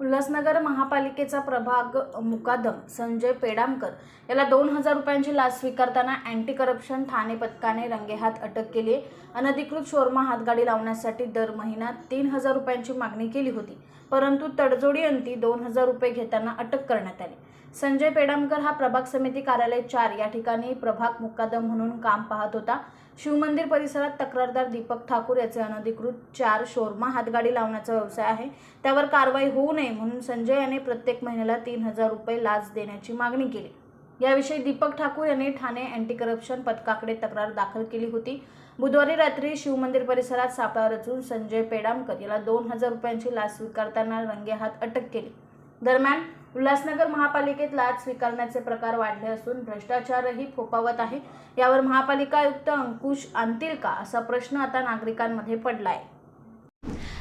उल्हासनगर महापालिकेचा प्रभाग मुकादम संजय पेडामकर याला दोन हजार रुपयांची लाच स्वीकारताना अँटी करप्शन ठाणे पथकाने रंगेहात अटक केली आहे. अनधिकृत शोरमा हातगाडी लावण्यासाठी दर महिन्यात तीन हजार रुपयांची मागणी केली होती परंतु तडजोडी अंती दोन हजार रुपये घेताना अटक करण्यात आली. संजय पेडामकर हा प्रभाग समिती कार्यालय चार या ठिकाणी प्रभाग मुकादम म्हणून काम पाहत होता. शिवमंदिर परिसरात तक्रारदार दीपक ठाकूर याचे अनधिकृत चार शोरमा हातगाडी लावण्याचा व्यवसाय आहे. त्यावर कारवाई होऊ नये म्हणून संजय याने प्रत्येक महिन्याला तीन हजार रुपये लाच देण्याची मागणी केली. याविषयी दीपक ठाकूर यांनी ठाणे अँटी करप्शन पथकाकडे तक्रार दाखल केली होती. बुधवारी रात्री शिवमंदिर परिसरात सापळा रचून संजय पेडामकर याला दोन हजार रुपयांची लाच स्वीकारताना रंगेहात अटक केली. दरम्यान उल्हासनगर महापालिकेत लाच स्वीकारण्याचे प्रकार वाढले असून भ्रष्टाचारही फोफावत आहे. यावर महापालिका आयुक्त अंकुश आणतील का असा प्रश्न आता नागरिकांमध्ये पडलाय.